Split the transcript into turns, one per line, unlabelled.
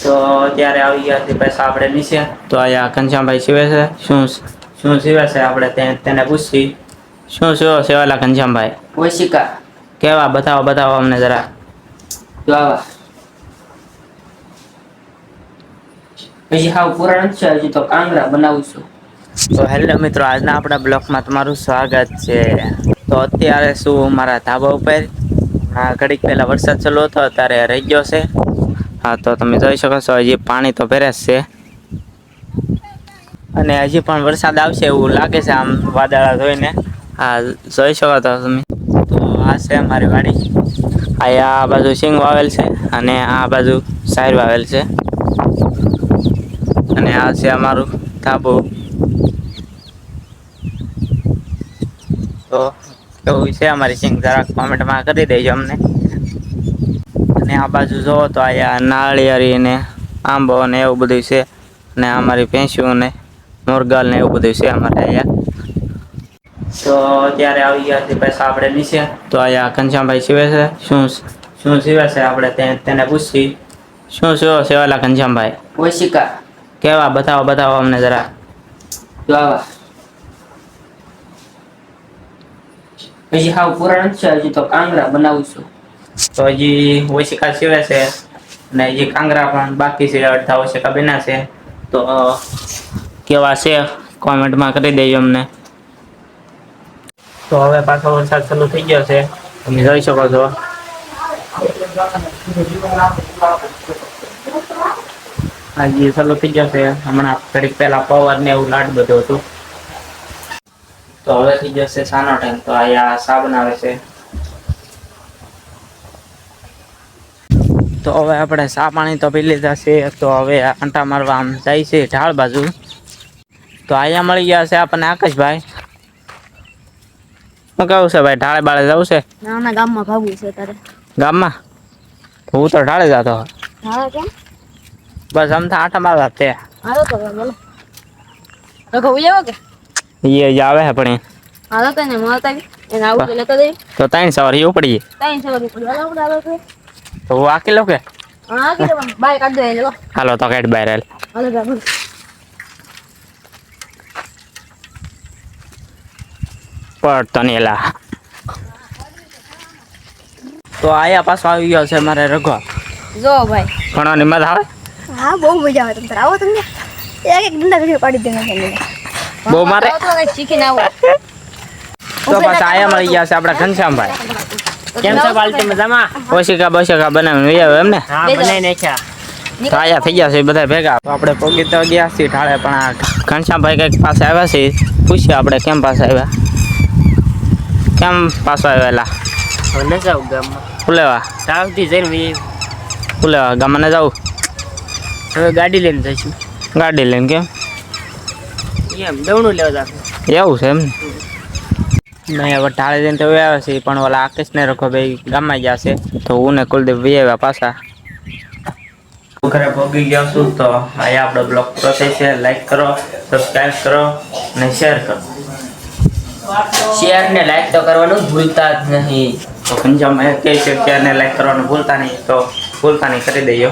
તો અત્યારે આવી ગયા છે પૈસા આપણે નીચે. તો અહીંયા ઘનશ્યામભાઈ સીવે છે. શું શું સીવે છે આપણે તેને પૂછી શું શું સેવાલા ઘનશ્યામભાઈ?
ઓશિકા.
કેવા? બતાવો બતાવો અમને જરા.
જો આવા હજી હાવ પુરાણ છે હજી તો કાંગરા બનાવું છું.
તો હેલો મિત્રો આજના આપણા બ્લોગમાં તમારું સ્વાગત છે. તો અત્યારે શું મારા ધાબા ઉપર આ ઘડીક પહેલાં વરસાદ ચાલુ હતો અત્યારે રહી ગયો છે. હા, તો તમે જોઈ શકો છો, હજી પાણી તો ભરે જ છે. અને હજી પણ વરસાદ આવશે એવું લાગે છે આમ વાદળા જોઈને. હા, જોઈ શકો છો તમે. તો આ છે અમારી વાડી. અહીંયા આ બાજુ સિંગ વાવેલ છે અને આ બાજુ સાહેર વાવેલ છે. અને આ છે અમારું ધાબુ. તો કેવું છે અમારી સિંગ જરાક કોમેન્ટમાં કરી દેજો અમને. અને આ બાજુ જોવો તો અહીંયા નાળિયેરી ને આંબો ને એવું બધું છે. ને અમારી ભેંસ્યું ને મુરગલ ને એવું બધું છે અમારે અહીંયા. તો અત્યારે આવી ગયા છે પૈસા આપણે નીચે. તો અહીંયા ઘનશ્યામભાઈ સીવે છે. શું શું સીવે છે આપણે તેને પૂછી. શું સીવો સેવાલા ઘનશ્યામભાઈ?
ઓશિકા.
કેવા? બતાવો બતાવો અમને જરા.
જો આવા પછી હાવ પુરાણ છે હજી તો કાંગરા બનાવું છું.
તો હજી ઓશિકા સીવે છે અને હજી કાંગરા પણ બાકી છે અડધા ઓશિકા બેના છે. તો કેવા છે? કોમેન્ટમાં કરી દેજો અમને. તો હવે પાછો વરસાદ ચાલુ થઈ ગયો છે. તમે જોઈ શકો છો. હજી ચાલુ થઈ ગયો છે. હમણાં ઘડીક પહેલા પવન ને એવું લાડ બધું હતું. તો હવે થઈ જશે સાનો ટાઈમ તો અહીંયા સા બનાવે છે. તો હવે આપણે સા પાણી તો પી લીધા છે તો હવે આંટા મારવા આમ જાય છે ઢાળ બાજુ. તો અહીંયા મળી ગયા છે આપણને આકાશભાઈ. શું કેવું છે ભાઈ ઢાળે બાળે જવું છે?
નાના ગામમાં ભાગવું છે તારે
ગામમાં? હું તો ઢાળે જતો
હા કેમ?
બસ આમ તો આંટા મારવા જ તે
હાલો તો બોલો તો કહું જાવ કે?
એ જ આવે છે પણ
હાલો તો એને મળતા આવી એને આવું તો લેતો દઈ
તો ત્રણ સવાર એવું પડી
તાઈ સવારે પડી હાલો આપણે હાલો તો
આકી લઉં કે?
હા કે બાય કાઢ દો એટલે
હાલો તો કાઢ બાય રેલ
હાલો
નહીં એલા તો આયા પાછો આવી ગયો છે મારે રઘો.
જો ભાઈ.
ભણવાની મજા આવે?
હા બહુ મજા આવે તમને આવો તમને એક એક ડંડા ઘડી પાડી દેના તમને
બહુ મારે?
તો શીખીને આવો.
તો પાછા આયા મળી ગયા છે આપણા ઘનશ્યામભાઈ.
કેમ છે બાલટી મજામાં?
ઓશિકા બોશિકા બનાવીને આવ્યો એમને?
હા બનાવી નાખ્યા.
તો થઈ ગયા છે બધા ભેગા. તો આપણે પોગી તો ગયા છીએ ઠાળે પણ આ ઘનશ્યામભાઈ કંઈક પાસે આવ્યા છે. પૂછ્યું આપણે કેમ પાસે આવ્યા? કેમ પાછો આવેલા
ન જાઉં ગામમાં.
ફુલેવા
તાવથી જઈને વી-
ફુલેવા ગામને જાઉં?
હવે ગાડી લઈને જઈશું.
ગાડી લઈને કેમ?
એમ દવણું લેવા જશું.
એવું છે એમ હવે ઢાળે જઈને તો આવ્યા છે પણ ઓલા આકેશ ને રખો ભાઈ ગામમાં ગયા છે તો હું ને કુલદીપ વી આવ્યા પાછા. ઘરે ભોગી ગયો છું તો અહીંયા આપણો બ્લોગ પૂરો થાય છે. લાઈક કરો સબસ્ક્રાઈબ કરો અને શેર કરો.
શેર ને લાઈક તો કરવાનું ભૂલતા જ નહીં.
તો પંજાબમાં કહે છે શેર ને લાઈક કરવાનું ભૂલતા નહીં તો ભૂલતા નહીં કરી દઈએ